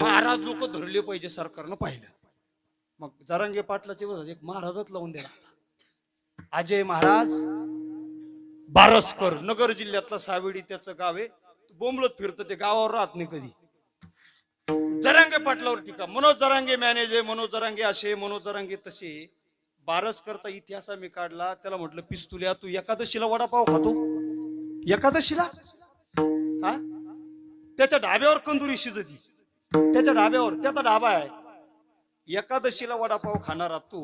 महाराज लोक धरले पाहिजे सरकारनं पाहिलं. मग जरांगे पाटलाचे बघा, एक महाराजच लावून दिला अजय महाराज बारसकर नगर जिल्ह्यातला सावेडी त्याचं गाव आहे. बोंबलत फिरतं ते गावावर राहत नाही कधी. जरांगे पाटलावर टीका. मनोज जरांगे मॅनेज आहे मनोज जरांगे असे मनोज जरांगे तसे. बारसकरचा इतिहास मी काढला. त्याला म्हटलं पिस्तुल्या तू एकादशीला वडापाव खातो. एकादशीला? हा? त्याच्या डाब्यावर कंदुरी शिजती. त्याच्या डाब्यावर त्याचा डाबा आहे. एकादशीला वडापाव खाणारा तू.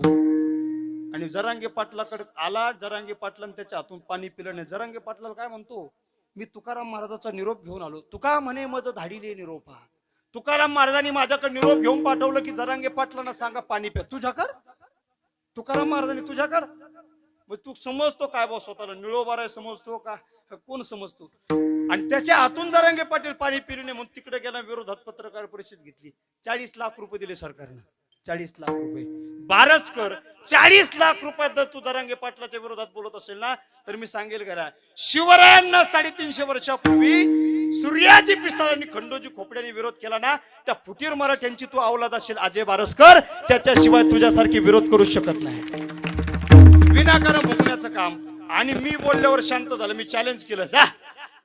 आणि जरांगे पाटलाकडे आला जरांगे पाटलान त्याच्या हातून पाणी पिलं नाही जरांगे पाटलाला काय म्हणतो? मी तुकाराम महाराजाचा निरोप घेऊन आलो. तुका म्हणे मज धाडीले निरोपा. तुकाराम महाराजांनी माझ्याकडे निरोप घेऊन पाठवलं की जरांगे पाटलांना सांगा पाणी प्या. तुझ्याकड तुकाराम महाराजांनी तुझ्याकड मग तू समजतो काय बा स्वतःला? निळोबार आहे समजतो का? कोण समजतो? आणि त्याच्या हातून जरांगे पाटील पाणी पिले म्हणून तिकडे गेला विरोधात पत्रकार परिषद घेतली. चाळीस लाख रुपये दिले सरकारनं. चाळीस लाख रुपये. बारसकर चाळीस लाख रुपयात जर तू दरांगे पाटलाच्या विरोधात बोलत असेल ना तर मी सांगेल करा शिवरायांना साडेतीनशे वर्षापूर्वी सूर्याजी पिसाळ आणि खंडोजी खोपड्याने विरोध केला ना त्या फुटीर मराठ्यांची तू अवलाद असेल अजय बारसकर. त्याच्याशिवाय तुझ्यासारखी विरोध करू शकत नाही. विनाकारण भोगण्याचं काम. आणि मी बोलल्यावर शांत झालं. मी चॅलेंज केलं. जा.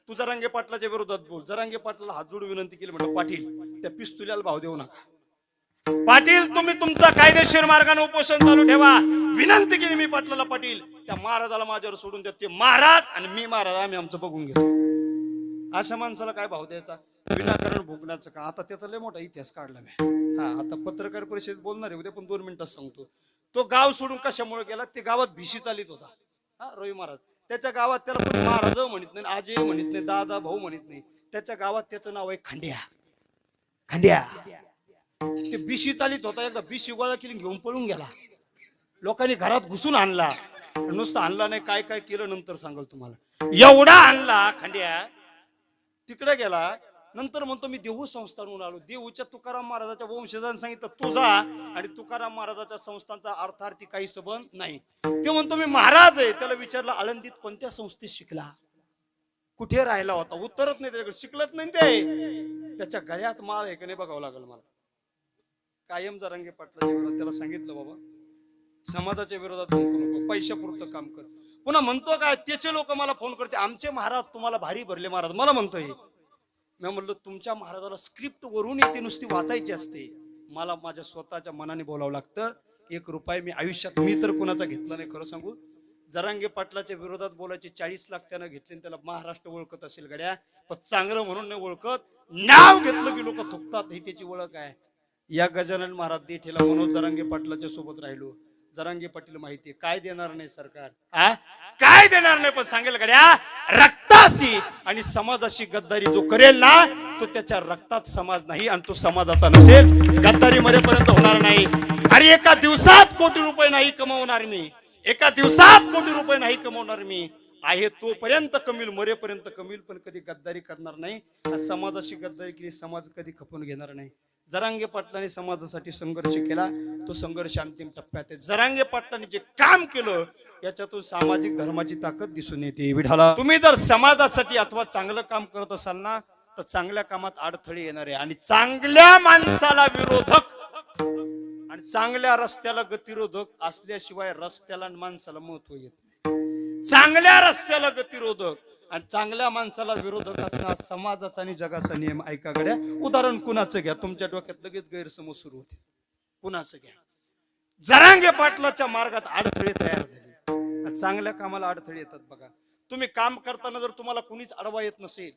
तू जरांगे पाटलाच्या विरोधात बोल. जरांगे पाटलाला हात जोडून विनंती केली म्हटलं पाटील त्या पिस्तुल्याला भाव देऊ नका. पाटील तुम्ही तुमचा कायदेशीर मार्गाने उपोषण चालू ठेवा. विनंती केली मी पाटलाला पाटील त्या महाराजाला माझ्यावर सोडून देत ते महाराज आणि मी महाराज. आम्ही आमचं बघून घेतो. अशा माणसाला काय भाव द्यायचा? विनाकारण भोगण्याचं का? आता त्याचा लय मोठा इतिहास काढला मी. हा आता पत्रकार परिषदेत बोलणार आहे. उद्या पण दोन मिनिटात सांगतो. तो गाव सोडून कशामुळे गेला? ते गावात भिशी चालित होता. हा रवी महाराज. त्याच्या गावात त्याला कोणी महाराज म्हणत नाही आजी म्हणत नाही दादा भाऊ म्हणत नाही. त्याच्या गावात त्याचं नाव आहे खांड्या. खांड्या. ते बिशी चालित होता एकदा बिशी गोळा केली घेऊन पळून गेला. लोकांनी घरात घुसून आणला. नुसतं आणला नाही काय काय केलं नंतर सांगाल तुम्हाला. एवढा आणला खांड्या. तिकडे गेला नंतर म्हणतो मी देहू म्हणून आलो. देहूच्या तुकाराम महाराजाच्या वंशजाने सांगितलं तुझा आणि तुकाराम महाराजाच्या संस्थांचा अर्थार्थी काही संबंध नाही. ते म्हणतो मी महाराज आहे. त्याला विचारलं आळंदीत कोणत्या संस्थेत शिकला? कुठे राहिला होता? उत्तरच नाही त्याच्याकडे शिकलत नाही ते. त्याच्या गळ्यात माळ आहे का नाही बघावं लागेल मला. कायम जरांगे पाटला त्याला सांगितलं बाबा समाजाच्या विरोधात नको नको पैशापुरतं काम कर. पुन्हा म्हणतो काय त्याचे लोक मला फोन करते. आमचे महाराज तुम्हाला भारी भरले महाराज. मला म्हणतोय. मी म्हणलं तुमच्या महाराजाला स्क्रिप्ट वरून येते नुसती वाचायची असते. मला माझ्या स्वतःच्या मनाने बोलावं लागतं. एक रुपये मी आयुष्यात मी तर कुणाचा घेतला नाही खरं सांगू. जरांगे पाटलाच्या विरोधात बोलायचे चाळीस लाख त्यानं घेतले त्याला महाराष्ट्र ओळखत असेल गड्या. पण चांगलं म्हणून नाही ओळखत. नाव घेतलं की लोक थुकतात ही त्याची ओळख आहे. या गजानन महाराज देठेला मनोज जरांगे पाटलाच्या सोबत राहिलो. जरांगे पाटील माहिती काय देणार नाही सरकार? आ? काय देणार नाही? पण सांगेल गड्या. रक्ताशी आणि समाजाशी गद्दारी जो करेल ना तो त्याच्या रक्तात समाज नाही आणि तो समाजाचा नसेल. गद्दारी मरेपर्यंत होणार नाही. अरे एका दिवसात कोटी रुपये नाही कमवणार मी. एका दिवसात कोटी रुपये नाही कमवणार मी. आहे तोपर्यंत कमील मरेपर्यंत कमील पण कधी गद्दारी करणार नाही. समाजाशी गद्दारी केली समाज कधी खपून घेणार नाही. जरांगे पाटलांनी समाजासाठी संघर्ष केला. तो संघर्ष अंतिम टप्प्यात आहे. जरांगे पाटलांनी जे काम केलं याच्यातून सामाजिक धर्माची ताकद दिसून येते. विढाला तुम्ही जर समाजासाठी अथवा चांगलं काम करत असाल ना तर चांगल्या कामात अडथळे येणार आहे. आणि चांगल्या माणसाला विरोधक आणि चांगल्या रस्त्याला गतिरोधक असल्याशिवाय रस्त्याला आणि माणसाला महत्त्व येत नाही. चांगल्या रस्त्याला गतिरोधक आणि चांगल्या माणसाला विरोधक असणं समाजाचा आणि जगाचा नियम ऐका गड्या? उदाहरण कुणाचं घ्या? तुमच्या डोक्यात लगेच गैरसमज सुरू होते कुणाचं घ्या? जरांगे पाटलाच्या मार्गात अडथळे तयार झाले. चांगल्या कामाला अडथळे येतात बघा. तुम्ही काम करताना जर तुम्हाला कुणीच अडवा येत नसेल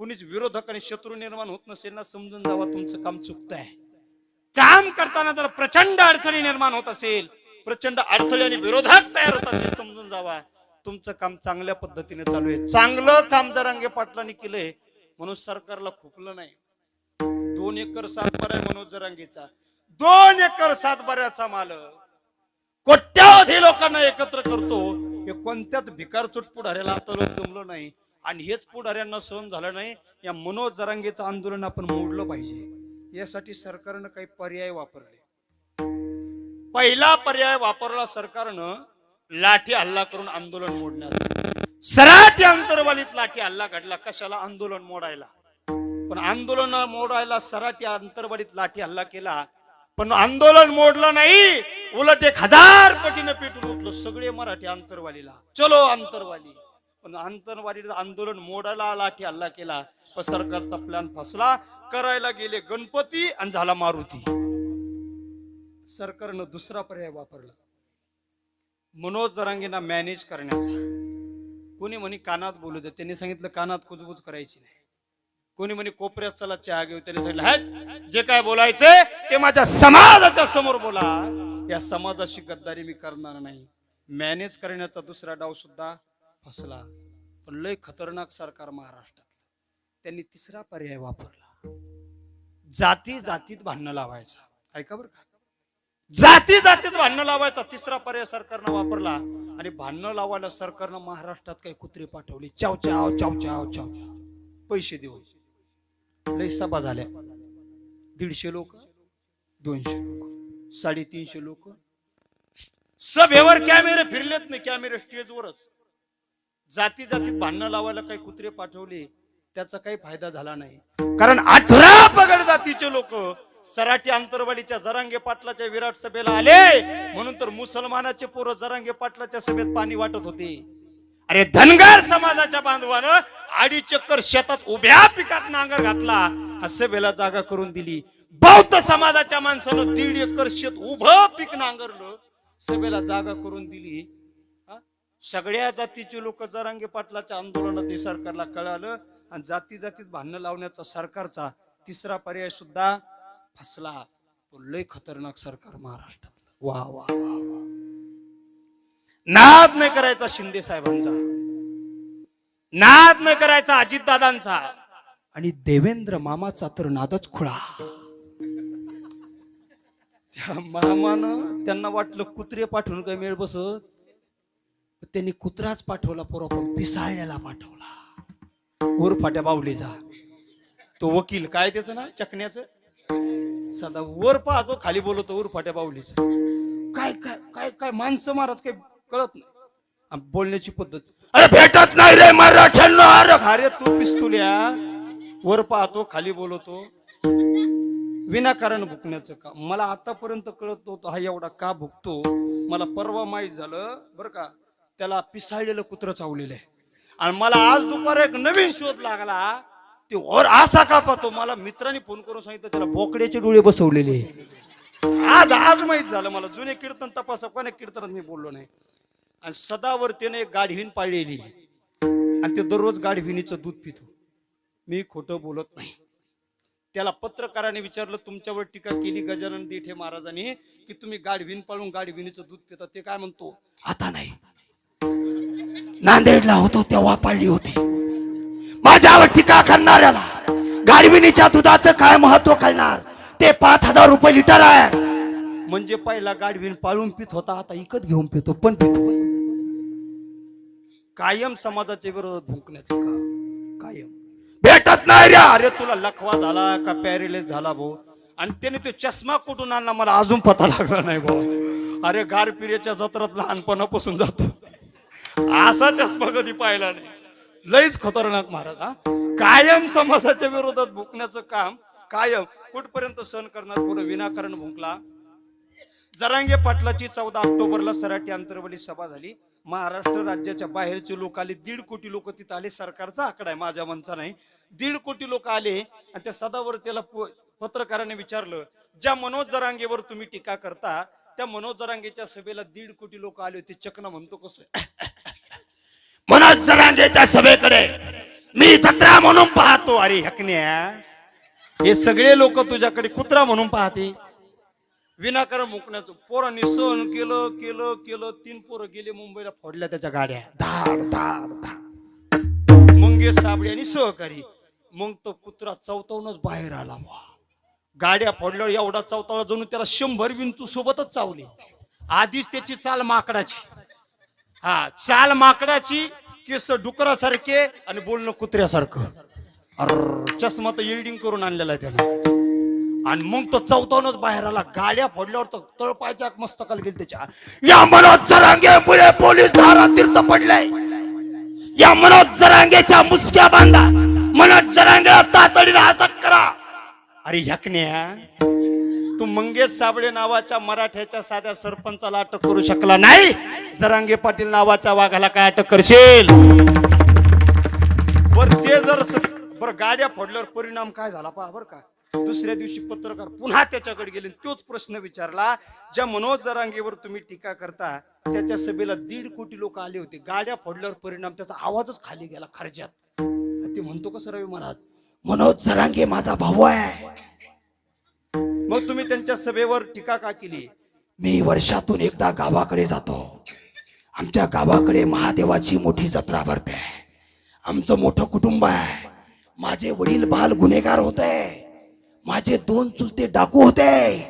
कुणीच विरोधक आणि शत्रू निर्माण होत नसेल ना समजून जावा तुमचं काम चुकत आहे. काम करताना जर प्रचंड अडचणी निर्माण होत असेल प्रचंड अडथळे आणि विरोधक तयार होत असेल समजून जावा. तुमचं काम चांगल्या पद्धतीने चालू आहे. चांगलं काम जरांगे पाटलांनी केलंय म्हणून सरकारला खुपलं नाही. दोन एकर सातबारा मनोज जरांगेचा दोन एकर सातबाऱ्याचा माल कोट्यावधी लोकांना एकत्र करतो. हे कोणत्याच भिकारचूट पुढाऱ्याला आता लोक जमलं नाही. आणि हेच पुढाऱ्यांना सहन झालं नाही. या मनोज जरांगेचं आंदोलन आपण मोडलं पाहिजे. यासाठी सरकारनं काही पर्याय वापरले. पहिला पर्याय वापरला सरकारनं लाठी हल्ला करून आंदोलन मोडण्याचा. सराठी अंतरवालीत लाठी हल्ला घडला. कशाला? आंदोलन मोडायला. पण आंदोलन मोडायला सराटी अंतरवाडीत लाठी हल्ला केला. पण आंदोलन मोडलं नाही. उलट एक हजार पटीनं पेटून उठलो सगळे मराठी अंतरवालीला चलो अंतरवाली पण अंतरवालीला आंदोलन मोडायला लाठी हल्ला केला. पण सरकारचा प्लॅन फसला. करायला गेले गणपती आणि झाला मारुती. सरकारनं दुसरा पर्याय वापरला. मनोज जरांगेंना मॅनेज करण्याचा. कोणी म्हणे कानात बोलू दे. त्यांनी सांगितलं कानात कुजबूज करायची नाही. कोणी म्हणे कोपऱ्यात चला चहा घेऊ. त्याने सांगितलं "हट, जे काय बोलायचंय ते माझ्या समाजाच्या समोर बोला. या समाजाशी गद्दारी मी करणार नाही. मॅनेज करण्याचा दुसरा डाव सुद्धा फसला. पण लय खतरनाक सरकार महाराष्ट्रात त्यांनी तिसरा पर्याय वापरला. जाती जातीत भांडणं लावायचा. ऐका बरं का. जाती जातीत भांडणं लावायचा तिसरा पर्याय सरकारनं वापरला. आणि भांडणं लावायला सरकारनं महाराष्ट्रात काही कुत्रे पाठवली. चाव चाव चाव चाव चाव पैसे देऊन लय सभा झाल्या. दीडशे लोक दोनशे लोक साडेतीनशे लोक. सभेवर कॅमेरे फिरलेत नाही कॅमेरे स्टेजवरच. जाती जातीत भांडणं लावायला काही कुत्रे पाठवले त्याचा काही फायदा झाला नाही. कारण अठरा पगड जातीचे लोक सराठी आंतरवालीच्या जरांगे पाटलाच्या विराट सभेला आले. म्हणून तर मुसलमानाचे पोरं जरांगे पाटलाच्या सभेत पाणी वाटत होते. अरे धनगर समाजाच्या बांधवानं अडीच चक्कर शेतात उभ्या पिकात नांगर घातला हा सभेला जागा करून दिली. बौद्ध समाजाच्या माणसानं दीड एकर शेत उभं पीक नांगरलं सभेला जागा करून दिली. सगळ्या जातीचे लोक जरांगे पाटलाच्या आंदोलनात सरकारला कळालं आणि जाती जातीत भांडणं लावण्याचा सरकारचा तिसरा पर्याय सुद्धा फसला. तो लय खतरनाक सरकार महाराष्ट्रात वा वा वा वा. नाद नाही करायचा शिंदे साहेबांचा. नाद नाही करायचा अजितदादांचा. आणि देवेंद्र मामाचा तर नादच खुळा. त्या मामानं त्यांना वाटलं कुत्रे पाठवून काय मेळ बसत. त्यांनी कुत्राच पाठवला पोरा पण पिसाळल्याला पाठवला. वर फाट्या बावलीचा तो वकील काय त्याचं ना चकण्याचं? सदा वर पाहतो खाली बोलवतो वर फाट्या बावलीच. काय काय काय काय माणसं मारत काय कळत नाही. बोलण्याची पद्धत. अरे भेटत नाही रे मराठ्यांना. अरे अरे तू पिस्तुल्या वर पाहतो खाली बोलवतो विनाकारण भुकण्याचं का मला आतापर्यंत कळत नव्हतं हा एवढा का भुकतो. मला परवा माहीत झालं बरं का त्याला पिसाळलेलं कुत्र चावलेलं आहे. आणि मला आज दुपार एक नवीन शोध लागला. ते वर असा का पाहतो? मला मित्रांनी फोन करून सांगितलं त्याला बोकड्याचे डोळे बसवलेले. आज आज माहीत झालं मला. जुने कीर्तन तपासा कोण्या कीर्तनात मी बोललो नाही. आणि सदावर्तीने एक गाढवीन पाळलेली आणि ते दररोज गाढविणीचं दूध पितो. मी खोटं बोलत नाही. त्याला पत्रकाराने विचारलं तुमच्यावर टीका केली गजानन देठे महाराजांनी की तुम्ही गाढवीन पाळून गाढविणीचं दूध पिता? ते काय म्हणतो आता नाही. नांदेडला होतो तेव्हा पाळली होती. माझ्यावर टीका करणाऱ्याला गाढविणीच्या दुधाचं काय महत्त्व कळणार ते पाच हजार रुपये लिटर आहे. म्हणजे पहिला गाढवीन पाळून पित होता आता इकत घेऊन पितो पण पितो. कायम समाजाच्या विरोधात भुंकण्याचं का कायम. भेटत नाही रे. अरे तुला लखवा झाला का पॅरिलेस झाला भाऊ आणि त्याने तो चष्मा कुठून आणला? मला अजून पता लागला नाही भाऊ अरे गारपिरेच्या जत्रात लहानपणापासून जातो. असा चष्मा कधी पाहिला नाही. लईच खतरनाक महाराज हा. कायम समाजाच्या विरोधात भुंकण्याचं काम कायम. कुठपर्यंत सहन करणार? पुढे विनाकारण भुंकला. जरांगे पाटलाची चौदा ऑक्टोबरला सराठी आंतरवली सभा झाली. महाराष्ट्र राज्याच्या बाहेरचे लोक आले दीड कोटी लोक तिथं आले सरकारचा आकडा आहे माझ्या मनचा नाही. दीड कोटी लोक आले आणि त्या सदावर त्याला प- पत्रकाराने विचारलं ज्या मनोज जरांगेवर तुम्ही टीका करता त्या मनोज जरांगेच्या सभेला दीड कोटी लोक आले होते चकना म्हणतो कसं मनोज जरांगेच्या सभेकडे मी जत्रा म्हणून पाहतो अरे हकण्या. हे सगळे लोक तुझ्याकडे कुत्रा म्हणून पाहते. विनाकारण मुकण्याचं. पोरांनी सहन केलं केलं केलं तीन पोरं गेले मुंबईला फोडल्या त्याच्या गाड्या. धाड धाड धाड. मंगेश साबळे आणि सहकारी. मग तो कुत्रा चौथावूनच बाहेर आला वा गाड्या फोडल्यावर एवढा चौथाळा जणू त्याला शंभर विंचू सोबतच चावली. आधीच त्याची चाल माकडाची. हा चाल माकडाची केस डुकरासारखे आणि बोलणं कुत्र्यासारखं. अर चष्मा तर एडिंग करून आणलेला आहे त्याला आणि मग तो चौथावूनच बाहेर आला गाड्या फोडल्यावर तर तळपायच्या मस्तकाला गेली त्याच्या. या मनोज जरांगे पुढे पोलीस धारा तीर्थ पडलाय. या मनोज जरांगेच्या मुसक्या बांधा. मनोज जरांगेला तातडीने अटक करा. अरे ह्याकण्या तू मंगेश साबळे नावाच्या मराठ्याच्या साध्या सरपंचाला अटक करू शकला नाही? जरांगे पाटील नावाच्या वाघाला काय अटक करशील? बर ते जर स- बरं गाड्या फोडल्यावर परिणाम काय झाला पहा बरं का? दुसऱ्या दिवशी पत्रकार पुन्हा त्याच्याकडे गेले आणि तोच प्रश्न विचारला ज्या मनोज जरांगेवर तुम्ही टीका करता त्याच्या सभेला दीड कोटी लोक आले होते. गाड्या फोडल्यावर परिणाम त्याचा आवाजच खाली गेला खर्जात ते म्हणतो कसं रवी महाराज मनोज जरांगे माझा भाऊ आहे. मग तुम्ही त्यांच्या सभेवर टीका का केली? मी वर्षातून एकदा गावाकडे जातो. आमच्या गावाकडे महादेवाची मोठी जत्रा भरते. आमचं मोठं कुटुंब आहे. माझे वडील बाल गुन्हेगार होते. माझे दोन चुलते डाकू होते.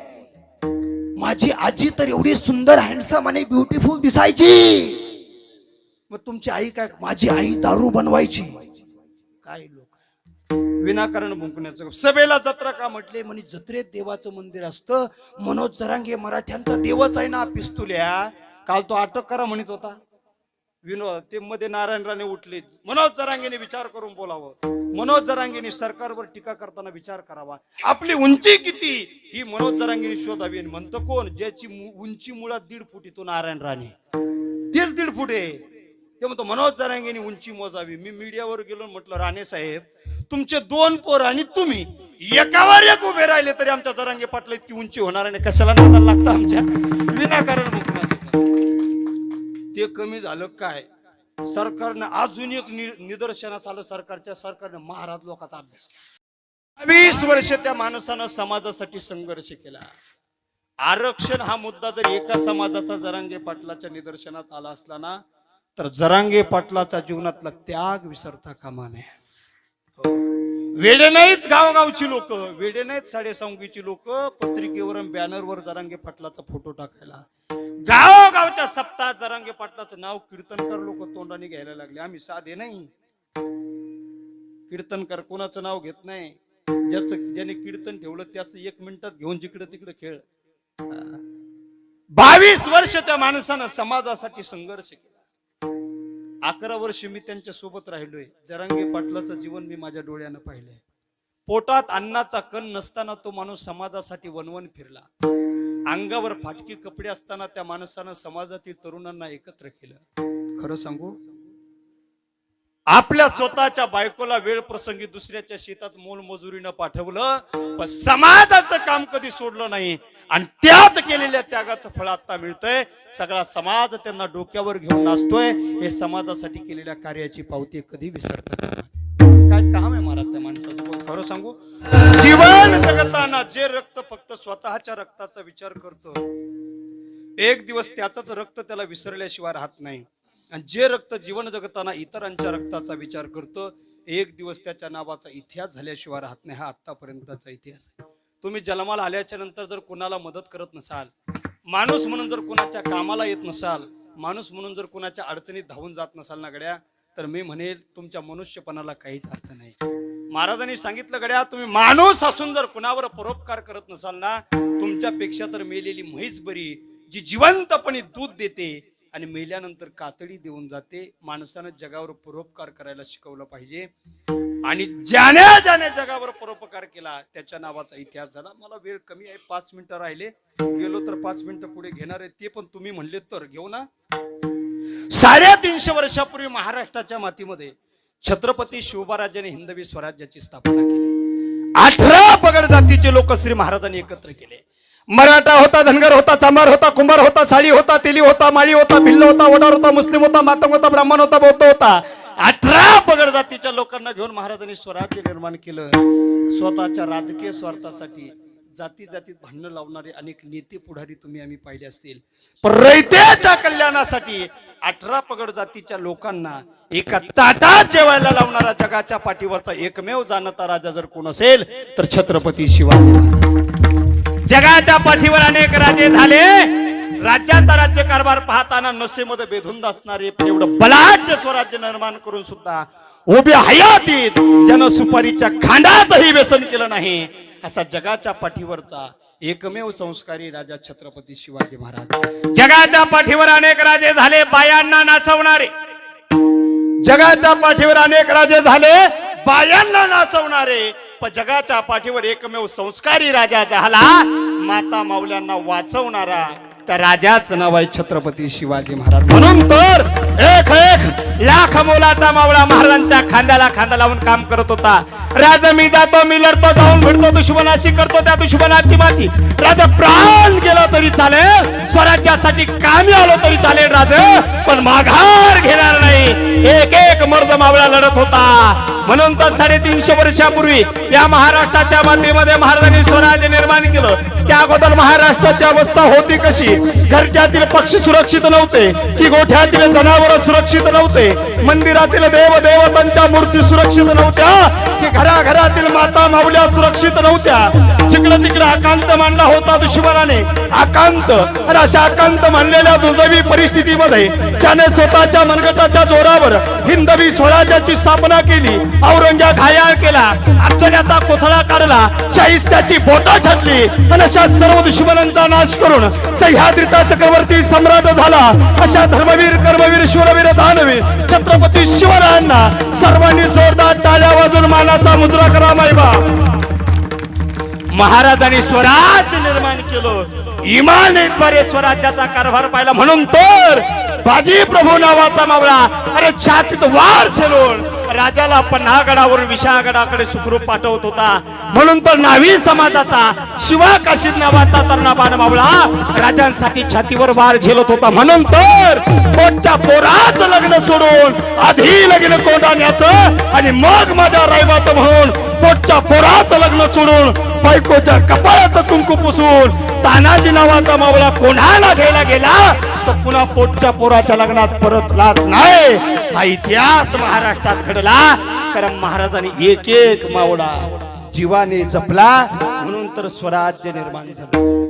माझी आजी तर एवढी सुंदर हँडसम आणि ब्युटिफुल दिसायची. मग तुमची आई काय माझी आई दारू बनवायची. काय लोक. विनाकारण भुंकण्याचं. सभेला जत्रा का म्हटले? म्हणे जत्रेत देवाचं मंदिर असतं. मनोज जरांगे मराठ्यांचा देवच आहे ना पिस्तुल्या. काल तो अटक करा म्हणत होता. विनोद ते मध्ये नारायण राणे उठले. मनोज जरांगेने विचार करून बोलावं. मनोज जरांगेने सरकारवर टीका करताना विचार करावा. आपली उंची किती? ही मनोज जरांगेने शोधावी. आणि म्हणतो कोण? ज्याची उंची मुळात दीड फूट तो नारायण राणे. तेच दीड फूट आहे. ते म्हणतो मनोज जरांगेने उंची मोजावी. मी मीडियावर गेलो म्हटलं राणे साहेब तुमचे दोन पोर आणि तुम्ही एकावर एक उभे राहिले तरी आमच्या जरांगे पाटला इतकी उंची होणार आणि कशाला नादाला लागतं आमच्या? विनाकारण ते कमी झालं काय? सरकारनं अजून एक निदर्शनास आलं सरकारच्या सरकारनं महाराज लोकांचा अभ्यास केला. वीस वर्ष त्या माणसानं समाजासाठी संघर्ष केला. आरक्षण हा मुद्दा जर एका समाजाचा जरांगे पाटलाच्या निदर्शनात आला असला ना तर जरांगे पाटलाचा जीवनातला त्याग विसरता कामा नये. वेडे नाहीत गावगावची लोक वेडे नाहीत साडेसंगीची लोक पत्रिकेवर बॅनरवर जरांगे पाटलाचा फोटो टाकायला. गावगावच्या सप्ताह जरांगे पाटलाचं नाव कीर्तनकर लोक तोंडाने घ्यायला लागले. आम्ही साधे नाही. कीर्तनकर कोणाचं नाव घेत नाही. ज्याचं ज्याने कीर्तन ठेवलं त्याचं एक मिनिटात घेऊन जिकडे तिकडे खेळ. बावीस वर्ष त्या माणसानं समाजासाठी संघर्ष केला. अकरा वर्ष मी त्यांच्यासोबत राहिलोय. जरांगे पाटलाचं जीवन मी माझ्या डोळ्यानं पाहिलंय. पोटात अन्नाचा कण नसताना तो माणूस समाजासाठी वनवन फिरला. अंगावर फाटकी कपडे असताना त्या माणसानं समाजातील तरुणांना एकत्र केलं. खरं सांगू? आपल्या स्वतःच्या बायकोला वेळ प्रसंगी दुसऱ्याच्या शेतात मोलमजुरीनं पाठवलं पण समाजाचं काम कधी सोडलं नाही. आणि त्याच केलेल्या त्यागाचं फळ आता मिळतंय. सगळा समाज त्यांना डोक्यावर घेऊन नाचतोय. हे समाजासाठी केलेल्या कार्याची पावती कधी विसरतात काय काम आहे महाराज त्या माणसाचं? खरं सांगू? जीवन जगताना जे रक्त फक्त स्वतःच्या रक्ताचा विचार करतो एक दिवस त्याच रक्त त्याला विसरल्याशिवाय राहत नाही. आणि जे रक्त जीवन जगताना इतरांच्या रक्ताचा विचार करतो एक दिवस त्याच्या नावाचा इतिहास झाल्याशिवाय राहत नाही हा आतापर्यंतचा इतिहास आहे. तुम्ही जन्माला आल्याच्यानंतर जर कोणाला मदत करत नसाल माणूस म्हणून जर कोणाच्या कामाला येत नसाल माणूस म्हणून जर कोणाच्या अडचणीत धावून जात नसाल ना गड्या तर मी म्हणेल तुमच्या मनुष्यपणाला काहीच अर्थ नाही. महाराजांनी सांगितलं गड्या तुम्ही माणूस असून जर कुणावर परोपकार करत नसाल ना तुमच्यापेक्षा तर मेलेली म्हैस बरी जी जिवंतपणे दूध देते आणि मेल्यानंतर कातडी देऊन जाते माणसानं जगावर परोपकार करायला शिकवलं पाहिजे. आणि ज्याने ज्याने जगावर परोपकार केला त्याच्या नावाचा इतिहास झाला. मला वेळ कमी आहे पाच मिनिटं राहिले. गेलो तर पाच मिनिटं पुढे घेणार आहे. ते पण तुम्ही म्हणले तर घेऊ ना. साडेतीनशे वर्षापूर्वी महाराष्ट्राच्या मातीमध्ये छत्रपती शिवबाराजाने हिंदवी स्वराज्याची स्थापना केली. अठरा पगड जातीचे लोक श्री महाराजांनी एकत्र केले. मराठा होता धनगर होता चांभार होता कुंभार होता साडी होता तेली होता माळी होता भिल्ल होता वडार होता मुस्लिम होता मातंग होता ब्राह्मण होता बौद्ध होता. अठरा पगड जातीच्या लोकांना घेऊन महाराजांनी स्वराज्य निर्माण केलं. स्वतःच्या राजकीय स्वार्थासाठी जाती जातीत भांडणं लावणारे अनेक नेते पुढारी तुम्ही आम्ही पाहिले असतील. पर रयतेच्या कल्याणासाठी अठरा पगड जातीच्या लोकांना एका ताटात जेवायला लावणारा जगाच्या पाठीवरचा एकमेव जाणता राजा जर कोण असेल तर छत्रपती शिवाजी जगाच्या पाठीवर अनेक राजे झाले. राज्याचा राज्य कारभार पाहताना नशेमध्ये बेधुंद असणारे एवढं बलाढ्य स्वराज्य निर्माण करून सुद्धा उभ्या हयातीत ज्यानं सुपारीच्या खांडाचंही व्यसन केलं नाही असा जगाच्या पाठीवरचा एकमेव संस्कारी राजा छत्रपती शिवाजी महाराज. जगाच्या पाठीवर अनेक राजे झाले बायांना नाचवणारे. जगाच्या पाठीवर अनेक राजे झाले बायांना नाचवणारे. पण जगाच्या पाठीवर एकमेव संस्कारी राजा झाला माता माऊल्यांना वाचवणारा त्या राजाच नाव आहे छत्रपती शिवाजी महाराज. म्हणून तर एक एक. लाख मोलाचा मावळा महाराजांच्या खांद्याला खांदा लावून काम करत होता. राजा मी जातो मी लढतो जाऊन भिडतो दुश्मनाशी करतो त्या दुश्मनाची माती. राजा प्राण गेला तरी चालेल स्वराज्यासाठी कामी आलो तरी चालेल राज. पण माघार घेणार नाही. एक एक मर्द मावळा लढत होता. म्हणून तर साडेतीनशे वर्षापूर्वी या महाराष्ट्राच्या मातीमध्ये महाराजांनी स्वराज्य निर्माण केलं. त्या अगोदर महाराष्ट्राची अवस्था होती कशी? घरट्यातील पक्षी सुरक्षित नव्हते की गोठ्यातील जनावर सुरक्षित नव्हते मंदिरातील देव देवतांच्या मूर्ती सुरक्षित नव्हत्या की घराघरातील माता माऊल्या सुरक्षित नव्हत्या. जिकडं तिकडे आकांत मानला होता दुश्मनाने. आकांत आणि अशा आकांत मानलेल्या दुर्दैवी परिस्थितीमध्ये ज्याने स्वतःच्या मनगटाच्या जोरावर हिंदवी स्वराज्याची स्थापना केली औरंग्या घायाळ केला अफजल्याचा कोथळा काढला शाहिस्त्याची बोटा छाटली आणि अशा सर्व दुश्मनांचा नाश करून सह्याद्रीचा चक्रवर्ती सम्राट झाला. अशा धर्मवीर कर्मवीर शूरवीर दानवीर छत्रपती शिवरायांना सर्वांनी जोरदार टाळ्या वाजून मानाचा मुद्रा करा मायबा. महाराजांनी स्वराज्य निर्माण केलं. इमानेद्वारे स्वराज्याचा कारभार पाहिला. म्हणून तर बाजी प्रभू नावाचा मावळा अरे छातीत वार झेलून राजाला पन्हागडावरून विशाळगडाकडे सुखरूप पाठवत होता. म्हणून तर नावी समाजाचा शिवा काशीद नावाचा तरणा मावळा राजांसाठी छातीवर वार झेलत होता. म्हणून तर पोटच्या पोरात लग्न सोडून आधी लग्न कोंडाण्याचं आणि मग माझ्या रायबाचं म्हणून पोटच्या पोराचं लग्न सोडून बायकोच्या कपाळाचं कुंकू पुसून तानाजी नावाचा मावळा कोणाला घ्यायला गेला तर पुन्हा पोटच्या पोराच्या लग्नात परतलाच नाही. हा इतिहास महाराष्ट्रात घडला. कारण महाराजांनी एक एक मावळा जीवाने जपला म्हणून तर स्वराज्य निर्माण झालं.